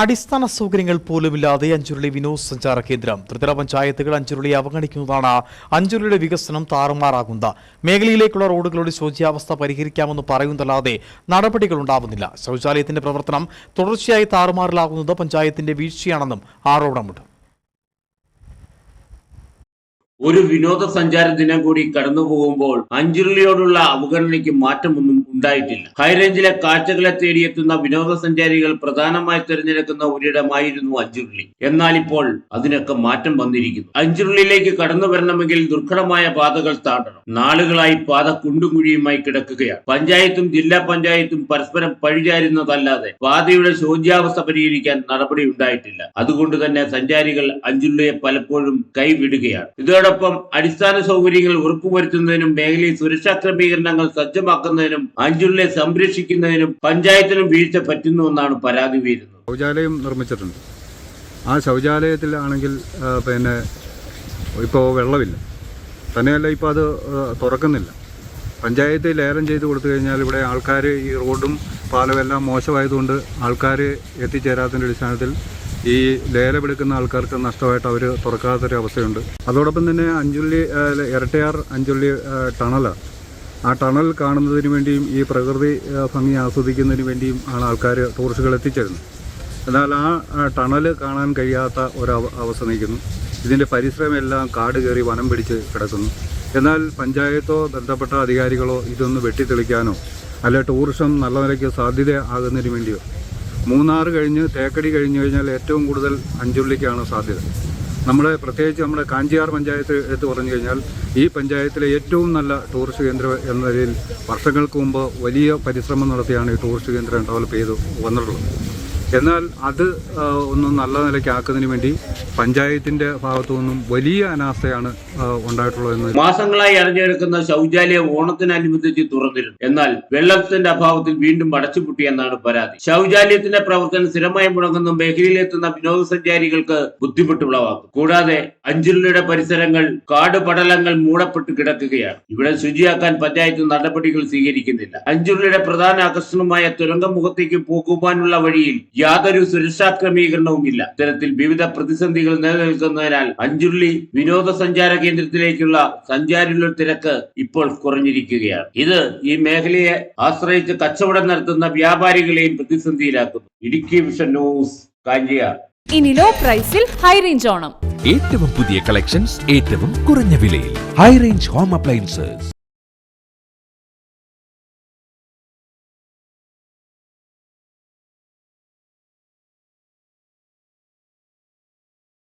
അടിസ്ഥാന സൗകര്യങ്ങൾ പോലുമില്ലാതെ അഞ്ചുരുളി വിനോദസഞ്ചാര കേന്ദ്രം. ത്രിതല പഞ്ചായത്തുകൾ അഞ്ചുരുളി അവഗണിക്കുന്നതാണ് അഞ്ചുരുളിയുടെ വികസനം താറുമാറാകുന്നത്. മേഖലയിലേക്കുള്ള റോഡുകളുടെ ശോച്യാവസ്ഥ പരിഹരിക്കാമെന്ന് പറയുന്നതല്ലാതെ നടപടികൾ ഉണ്ടാവുന്നില്ല ശൗചാലയത്തിന്റെ പ്രവർത്തനം തുടർച്ചയായി താറുമാറിലാകുന്നത് പഞ്ചായത്തിന്റെ വീഴ്ചയാണെന്നും ആരോപണമുണ്ട്. ഒരു വിനോദസഞ്ചാര ദിനം കൂടി കടന്നു പോകുമ്പോൾ അഞ്ചുരുളിയോടുള്ള അവഗണനയ്ക്ക് മാറ്റമൊന്നും ഉണ്ടായിട്ടില്ല. ഹൈറേഞ്ചിലെ കാഴ്ചകളെ തേടിയെത്തുന്ന വിനോദസഞ്ചാരികൾ പ്രധാനമായി തിരഞ്ഞെടുക്കുന്ന ഒരിടമായിരുന്നു അഞ്ചുരുളി. എന്നാൽ ഇപ്പോൾ അതിനൊക്കെ മാറ്റം വന്നിരിക്കുന്നു. അഞ്ചുരുളിയിലേക്ക് കടന്നു വരണമെങ്കിൽ ദുർഘടമായ പാതകൾ താണ്ടണം. നാളുകളായി പാത കുണ്ടും കുഴിയുമായി കിടക്കുകയാണ്. പഞ്ചായത്തും ജില്ലാ പഞ്ചായത്തും പരസ്പരം പഴിചാരുന്നതല്ലാതെ പാതയുടെ ശോച്യാവസ്ഥ പരിഹരിക്കാൻ നടപടി ഉണ്ടായിട്ടില്ല. അതുകൊണ്ട് തന്നെ സഞ്ചാരികൾ അഞ്ചുരുളിയെ പലപ്പോഴും കൈവിടുകയാണ്. ഇതോടൊപ്പം അടിസ്ഥാന സൗകര്യങ്ങൾ ഉറപ്പുവരുത്തുന്നതിനും മേഖലയിൽ സുരക്ഷാ ക്രമീകരണങ്ങൾ സജ്ജമാക്കുന്നതിനും അഞ്ചുരുളിയെ സംരക്ഷിക്കുന്നതിനും പഞ്ചായത്തിനും വീഴ്ച പറ്റുന്നുവെന്നാണ് പരാതി ഉയരുന്നത് ശൗചാലയം നിർമ്മിച്ചിട്ടുണ്ട്. ആ ശൗചാലയത്തിലാണെങ്കിൽ പിന്നെ ഇപ്പോൾ വെള്ളമില്ല. തന്നെയല്ല ഇപ്പോൾ അത് തുറക്കുന്നില്ല. പഞ്ചായത്ത് ലേലം ചെയ്ത് കൊടുത്തു കഴിഞ്ഞാൽ ഇവിടെ ആൾക്കാർ ഈ റോഡും പാലവും എല്ലാം മോശമായതുകൊണ്ട് ആൾക്കാർ എത്തിച്ചേരാത്തതിന്റെ അടിസ്ഥാനത്തിൽ ഈ ലേലമെടുക്കുന്ന ആൾക്കാർക്ക് നഷ്ടമായിട്ട് അവർ തുറക്കാത്തൊരു അവസ്ഥയുണ്ട് അതോടൊപ്പം തന്നെ അഞ്ചുള്ളി ഇരട്ടയാർ അഞ്ചുള്ളി ടണല ടണലാണ്. ആ ടണൽ കാണുന്നതിന് വേണ്ടിയും ഈ പ്രകൃതി ഭംഗി ആസ്വദിക്കുന്നതിന് വേണ്ടിയും ആണ് ആൾക്കാർ ടൂറിസ്റ്റുകൾ എത്തിച്ചേരുന്നത്. എന്നാൽ ആ ടണൽ കാണാൻ കഴിയാത്ത ഒരു അവ- അവസ്ഥ നിൽക്കുന്നു ഇതിന്റെ പരിസരമെല്ലാം കാട് കയറി വനം പിടിച്ച് കിടക്കുന്നു. എന്നാൽ പഞ്ചായത്തോ ബന്ധപ്പെട്ട അധികാരികളോ ഇതൊന്ന് വെട്ടിത്തെളിക്കാനോ അല്ല ടൂറിസം നല്ല നിലയ്ക്ക് സാധ്യത ആകുന്നതിന് വേണ്ടിയോ? മൂന്നാർ കഴിഞ്ഞ് തേക്കടി കഴിഞ്ഞു കഴിഞ്ഞാൽ ഏറ്റവും കൂടുതൽ അഞ്ചുള്ളിക്കാണ് സാധ്യത. നമ്മുടെ പ്രത്യേകിച്ച് നമ്മുടെ കാഞ്ചിയാർ പഞ്ചായത്ത് എടുത്ത് പറഞ്ഞു കഴിഞ്ഞാൽ ഈ പഞ്ചായത്തിലെ ഏറ്റവും നല്ല ടൂറിസ്റ്റ് കേന്ദ്രം എന്ന നിലയിൽ വർഷങ്ങൾക്ക് മുമ്പ് വലിയ പരിശ്രമം നടത്തിയാണ് ഈ ടൂറിസ്റ്റ് കേന്ദ്രം ഡെവലപ്പ് ചെയ്ത് വന്നിട്ടുള്ളത്. എന്നാൽ അത് ഒന്ന് നല്ല നിലയ്ക്കാക്കുന്നതിന് വേണ്ടി പഞ്ചായത്തിന്റെ ഭാഗത്തു നിന്നും വലിയ അനാസ്ഥയാണ് ഉണ്ടായിട്ടുള്ളത് ഉണ്ടായിട്ടുള്ളതെന്ന് മാസങ്ങളായി അടഞ്ഞെടുക്കുന്ന ശൗചാലയം ഓണത്തിനനുബന്ധിച്ച് തുറന്നിരുന്നു. എന്നാൽ വെള്ളത്തിന്റെ അഭാവത്തിൽ വീണ്ടും അടച്ചുപൂട്ടിയെന്നാണ് പരാതി. ശൗചാലയത്തിന്റെ പ്രവർത്തനം സ്ഥിരമായി മുടങ്ങുന്ന മേഖലയിലെത്തുന്ന വിനോദസഞ്ചാരികൾക്ക് ബുദ്ധിമുട്ടുളവാക്കും. കൂടാതെ അഞ്ചുരുളിയുടെ പരിസരങ്ങൾ കാട് പടലങ്ങൾ മൂടപ്പെട്ട് കിടക്കുകയാണ്. ഇവിടെ ശുചിയാക്കാൻ പഞ്ചായത്ത് നടപടികൾ സ്വീകരിക്കുന്നില്ല. അഞ്ചുരുളിയുടെ പ്രധാന ആകർഷണമായ തുരങ്കമുഖത്തേക്ക് പോകുവാനുള്ള വഴിയിൽ യാതൊരു സുരക്ഷാ ക്രമീകരണവും ഇല്ല. ഇത്തരത്തിൽ വിവിധ പ്രതിസന്ധികൾ നിലനിൽക്കുന്നതിനാൽ അഞ്ചുള്ളി വിനോദസഞ്ചാര കേന്ദ്രത്തിലേക്കുള്ള സഞ്ചാരികളുടെ തിരക്ക് ഇപ്പോൾ കുറഞ്ഞിരിക്കുകയാണ്. ഇത് ഈ മേഖലയെ ആശ്രയിച്ച് കച്ചവടം നടത്തുന്ന വ്യാപാരികളെയും പ്രതിസന്ധിയിലാക്കുന്നു. ഇടുക്കി വിഷൻ ന്യൂസ് കാഞ്ചിയ ഇനി ലോ പ്രൈസിൽ ഹൈ റേഞ്ച് ഓണം. ഏറ്റവും പുതിയ കളക്ഷൻസ് ഏറ്റവും കുറഞ്ഞ വിലയിൽ. High range home appliances